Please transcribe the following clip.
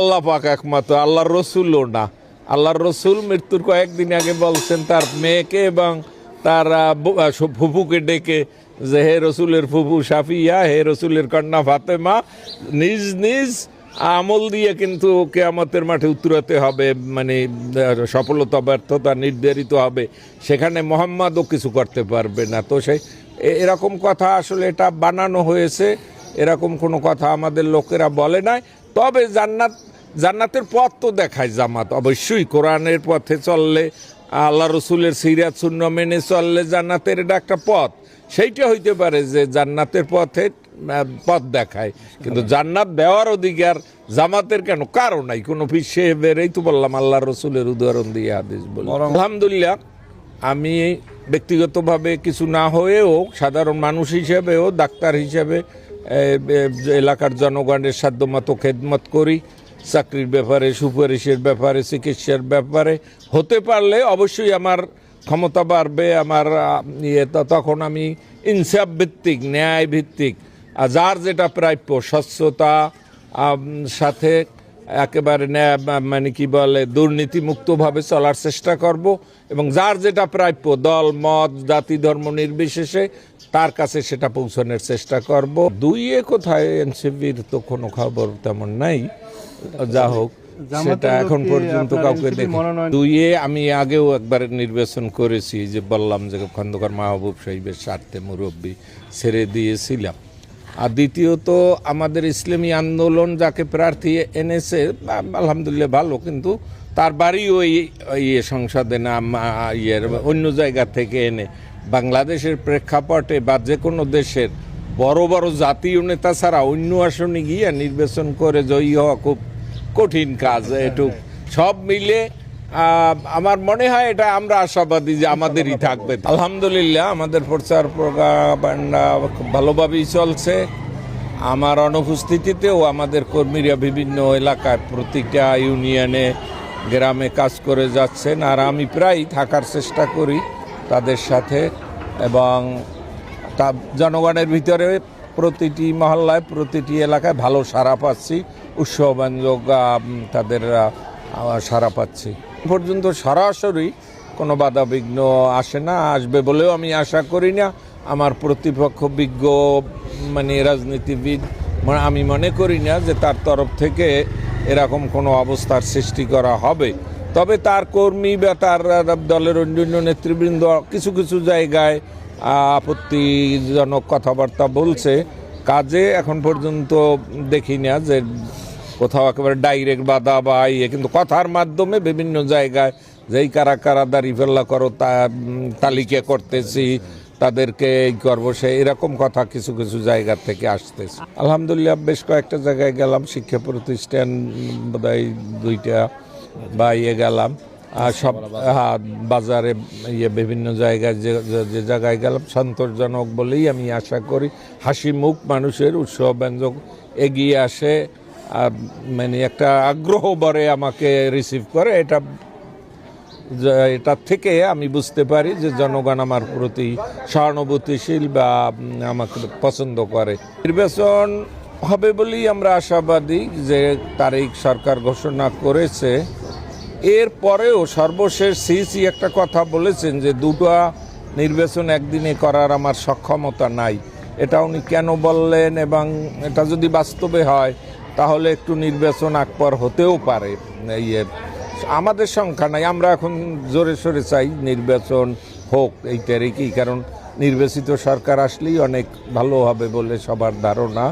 আল্লাহ পাক একমাত্র, আল্লাহর রসুলও না। আল্লাহর রসুল মৃত্যুর কয়েকদিন আগে বলছেন, তার মেয়েকে এবং তার ফুফুকে ডেকে যে, হে রসুলের ফুফু সাফিয়া, হে রসুলের কন্যা ফাতেমা, নিজ নিজ আমল দিয়ে কিন্তু কেয়ামতের মাঠে উত্তরাতে হবে মানে সফলতা, ব্যর্থতা নির্ধারিত হবে। সেখানে মোহাম্মদও কিছু করতে পারবে না। তো এ- এরকম কথা আসলে এটা বানানো হয়েছে। এরকম কোনো কথা আমাদের লোকেরা বলে নাই। তবে জান্নাত জান্নাতের পথ তো দেখায় জামাত। অবশ্যই কোরআনের পথে চললে আল্লাহ রসুলের সিরাত শূন্য মেনে চললে জান্নাতের এটা একটা পথ। সেইটা হইতে পারে যে জান্নাতের পথে পথ দেখায়। কিন্তু জান্নাত দেওয়ার অধিকার জামাতের কেন? কারও নাই। কোনো পিছিয়ে বেরেই তো বললাম আল্লাহ রসুলের উদাহরণ দিয়ে আদেশ বলি। আলহামদুলিল্লাহ আমি ব্যক্তিগতভাবে কিছু না হয়েও সাধারণ মানুষ হিসেবেও ডাক্তার হিসেবে এলাকার জনগণের সাধ্যমতো খেদমত করি। চাকরির ব্যাপারে, সুপারিশের ব্যাপারে, চিকিৎসার ব্যাপারে। হতে পারলে অবশ্যই আমার ক্ষমতা বাড়বে, আমার ইয়ে তখন আমি ইনসাফ ভিত্তিক, ন্যায় ভিত্তিক আর যার যেটা প্রাপ্য, স্বচ্ছতা সাথে একেবারে ন্যায় মানে কি বলে, দুর্নীতিমুক্তভাবে চলার চেষ্টা করব এবং যার যেটা প্রাপ্য, দল, মত, জাতি, ধর্ম নির্বিশেষে তার কাছে সেটা পৌঁছানোর চেষ্টা করব। দুইয়ে কোথায় এনসিপির তো কোনো খবর তেমন নাই। যা হোক সেটা এখন পর্যন্ত কাউকে দেখি দুইয়ে আমি আগেও একবার নির্বাচন করেছি যে বললাম যে খন্দকার মাহবুব সাহেবের স্বার্থে মুরব্বী ছেড়ে দিয়েছিলাম। আর দ্বিতীয়ত আমাদের ইসলামী আন্দোলন যাকে প্রার্থী এনেছে আলহামদুলিল্লাহ ভালো কিন্তু তার বাড়ি ওই ইয়ে সংসদে না ইয়ের, অন্য জায়গা থেকে এনে। বাংলাদেশের প্রেক্ষাপটে বা যে কোনো দেশের বড় বড় জাতীয় নেতা ছাড়া অন্য আসনে গিয়ে নির্বাচন করে জয়ী হওয়া খুব কঠিন কাজ, একটু সব মিলে আমার মনে হয় এটা আমরা আশাবাদী যে আমাদেরই থাকবে। আলহামদুলিল্লাহ, আমাদের প্রচার প্রোগ্রামটা খুব ভালোভাবেই চলছে। আমার অনুপস্থিতিতেও আমাদের কর্মীরা বিভিন্ন এলাকায় প্রতিটা ইউনিয়নে গ্রামে কাজ করে যাচ্ছেন আর আমি প্রায় থাকার চেষ্টা করি তাদের সাথে এবং তা জনগণের ভিতরে প্রতিটি মহল্লায়, প্রতিটি এলাকায় ভালো সাড়া পাচ্ছি উৎসবাঞ্জক তাদের সাড়া পাচ্ছি। পর্যন্ত সরাসরি কোনো বাধাবিঘ্ন আসে না, আসবে বলেও আমি আশা করি না। আমার প্রতিপক্ষ বিজ্ঞ মানে রাজনীতিবিদ আমি মনে করি না যে তার তরফ থেকে এরকম কোনো অবস্থার সৃষ্টি করা হবে। তবে তার কর্মী বা তার দলের অন্যান্য নেতৃবৃন্দ কিছু কিছু জায়গায় আপত্তিজনক কথাবার্তা বলছে। কাজে এখন পর্যন্ত দেখি না যে কোথাও একেবারে ডাইরেক্ট বাধা বা ইয়ে কিন্তু কথার মাধ্যমে বিভিন্ন জায়গায় যেই কারা কারা দাঁড়ি ফেল্লা করো তা তালিকা করতেছি তাদেরকে এই করব, সে এরকম কথা কিছু কিছু জায়গা থেকে আসতেছে। আলহামদুলিল্লাহ বেশ কয়েকটা জায়গায় গেলাম, শিক্ষা প্রতিষ্ঠান বোধহয় দুইটা বা ইয়ে গেলাম। আর সব হ্যাঁ বাজারে ইয়ে বিভিন্ন জায়গায় যে- যে জায়গায় গেলাম, সন্তোষজনক বলেই আমি আশা করি, হাসি মুখ মানুষের উৎসব ব্যঞ্জক এগিয়ে আসে। মানে একটা আগ্রহ বরে আমাকে রিসিভ করে, এটা যে এটার থেকে আমি বুঝতে পারি যে জনগণ আমার প্রতি সহানুভূতিশীল বা আমাকে পছন্দ করে। নির্বাচন হবে বলেই আমরা আশাবাদী যে তারিখ সরকার ঘোষণা করেছে। এর পরেও সর্বশেষ সিসি একটা কথা বলেছেন যে দুটো নির্বাচন একদিনে করার আমার সক্ষমতা নাই। এটা উনি কেন বললেন এবং এটা যদি বাস্তবে হয়, তাহলে একটু নির্বাচন আকবর হতেও পারে। ইয়ে আমাদের সংখ্যা নাই, আমরা এখন জোরে সোরে চাই নির্বাচন হোক এইটারই কি কারণ নির্বাচিত সরকার আসলেই অনেক ভালো হবে বলে সবার ধারণা।